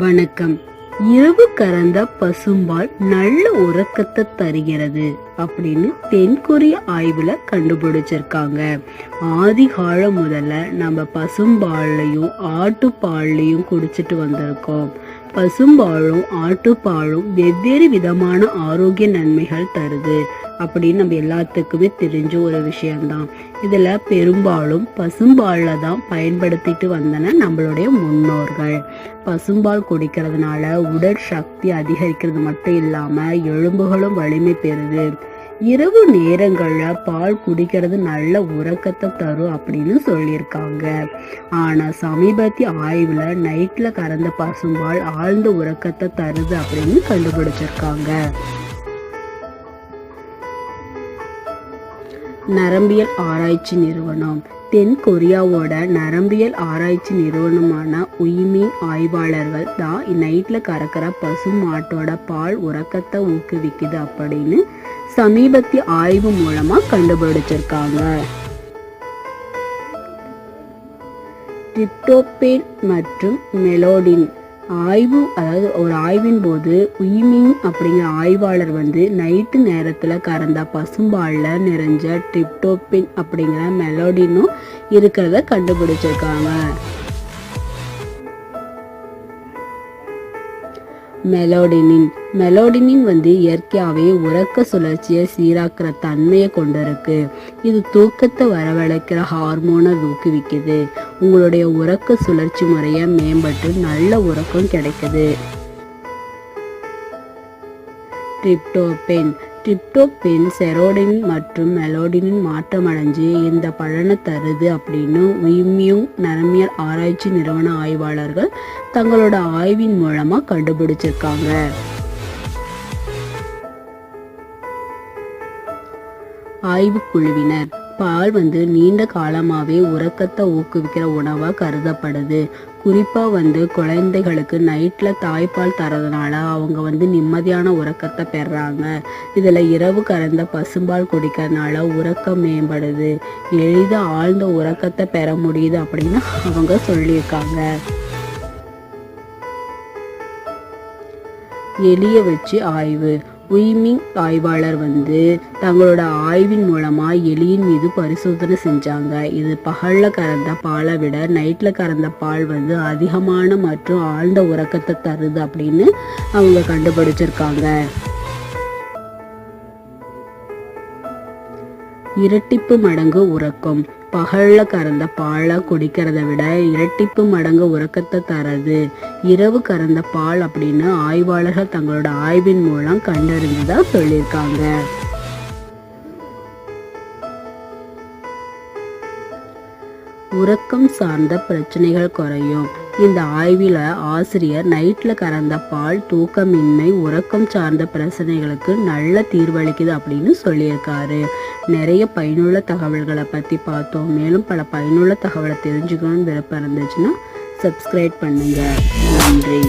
வணக்கம். இரவு கறந்த பசும்பால் நல்ல உறக்கத்தை தருகிறது அப்படின்னு தென்கொரிய ஆய்வுல கண்டுபிடிச்சிருக்காங்க. ஆதி காலம் முதல்ல நம்ம பசும்பாலையும் ஆட்டுப்பால்லையும் குடிச்சிட்டு வந்திருக்கோம். பசும்பாலும் ஆட்டுப்பாலும் வெவ்வேறு விதமான ஆரோக்கிய நன்மைகள் தருது. அப்படின்னு நம்ம எல்லாத்துக்குமே தெரிஞ்ச ஒரு விஷயம்தான். இதில் பெரும்பாலும் பசும்பாலில் தான் பயன்படுத்திட்டு வந்தன நம்மளுடைய முன்னோர்கள். பசும்பால் குடிக்கிறதுனால உடல் சக்தி அதிகரிக்கிறது மட்டும் இல்லாமல் எலும்புகளும் வலிமை பெறுது. இரவு நேரங்கள்ல பால் குடிக்கிறது நல்ல உறக்கத்தை தரும் அப்படின்னு சொல்லியிருக்காங்க. ஆனா சமீபத்திய ஆய்வுல நைட்ல கறந்த பசும்பால் ஆழ்ந்த உறக்கத்தை தருது அப்படின்னு கண்டுபிடிச்சிருக்காங்க. நரம்பியல் ஆராய்ச்சி நிறுவனம். தென் கொரியாவோட நரம்பியல் ஆராய்ச்சி நிறுவனமான உயிமி ஆய்வாளர்கள் தான் நைட்ல கறக்கிற பசு மாட்டோட பால் உறக்கத்தை ஊக்குவிக்குது அப்படின்னு சமீபத்திய ஆய்வு மூலமா கண்டுபிடிச்சிருக்காங்க. டிப்டோபேன் மற்றும் மெலோடின் ஆய்வு அதாவது ஒரு ஆய்வின் போது உயிமிங் அப்படிங்கிற ஆய்வாளர் வந்து நைட்டு நேரத்தில் கறந்த பசும்பாலில் நிறைஞ்ச டிப்டோபின் அப்படிங்கிற மெலோடினும் இருக்கிறத கண்டுபிடிச்சிருக்காங்க. மெலோடினின். மெலோடினின் வந்து இயற்கையாகவே உறக்க சுழற்சியை சீராக்குற தன்மையை கொண்டிருக்கு. இது தூக்கத்தை வரவழைக்கிற ஹார்மோனை ஊக்குவிக்குது. உங்களுடைய உறக்க சுழற்சி முறையை மேம்பட்டு நல்ல உறக்கம் கிடைக்குது. ட்ரிப்டோபென் ட்ரிப்டோபென் செரோடின் மற்றும் மெலோடினின் மாற்றமடைஞ்சு இந்த பலனை தருது அப்படின்னு உயிமியும் நரம்பியல் ஆராய்ச்சி நிறுவன ஆய்வாளர்கள் தங்களோட ஆய்வின் மூலமா கண்டுபிடிச்சிருக்காங்க. ஆய்வுக்குழுவினர் பால் வந்து நீண்ட காலமாகவே உறக்கத்தை ஊக்குவிக்கிற உணவாக கருதப்படுது. குறிப்பாக வந்து குழந்தைகளுக்கு நைட்டில் தாய்ப்பால் தரதுனால அவங்க வந்து நிம்மதியான உறக்கத்தை பெறாங்க. இதில் இரவு கறந்த பசும்பால் குடிக்கிறதுனால உறக்கம் மேம்படுது. எளிதாக ஆழ்ந்த உறக்கத்தை பெற முடியுது அப்படின்னு அவங்க சொல்லியிருக்காங்க. எளிய வச்சு ஆய்வு. உய்மிங் ஆய்வாளர் வந்து தங்களோட ஆய்வின் மூலமாக எலியின் மீது பரிசோதனை செஞ்சாங்க. இது பகலில் கறந்த பாலை விட நைட்டில் கறந்த பால் வந்து அதிகமான மற்றும் ஆழ்ந்த உறக்கத்தை தருது அப்படின்னு அவங்க கண்டுபிடிச்சிருக்காங்க. இரட்டிப்பு மடங்கு உறக்கம். பகல்ல கறந்த பாலை குடிக்கிறத விட இரட்டிப்பு மடங்கு உறக்கத்தை தரது. இரவு கறந்த பால் அப்படின்னு ஆய்வாளர்கள் தங்களோட ஆய்வின் மூலம் கண்டறிந்ததா சொல்லியிருக்காங்க. உறக்கம் சார்ந்த பிரச்சனைகள் குறையும். இந்த ஆய்வில் ஆசிரியர் நைட்டில் கறந்த பால் தூக்கமின்மை உறக்கம் சார்ந்த பிரச்சனைகளுக்கு நல்ல தீர்வளிக்குது அப்படின்னு சொல்லியிருக்காரு. நிறைய பயனுள்ள தகவல்களை பற்றி பார்த்தோம். மேலும் பல பயனுள்ள தகவலை தெரிஞ்சுக்கணும்னு விருப்பம் இருந்துச்சுன்னா சப்ஸ்கிரைப் பண்ணுங்கள் நன்றி.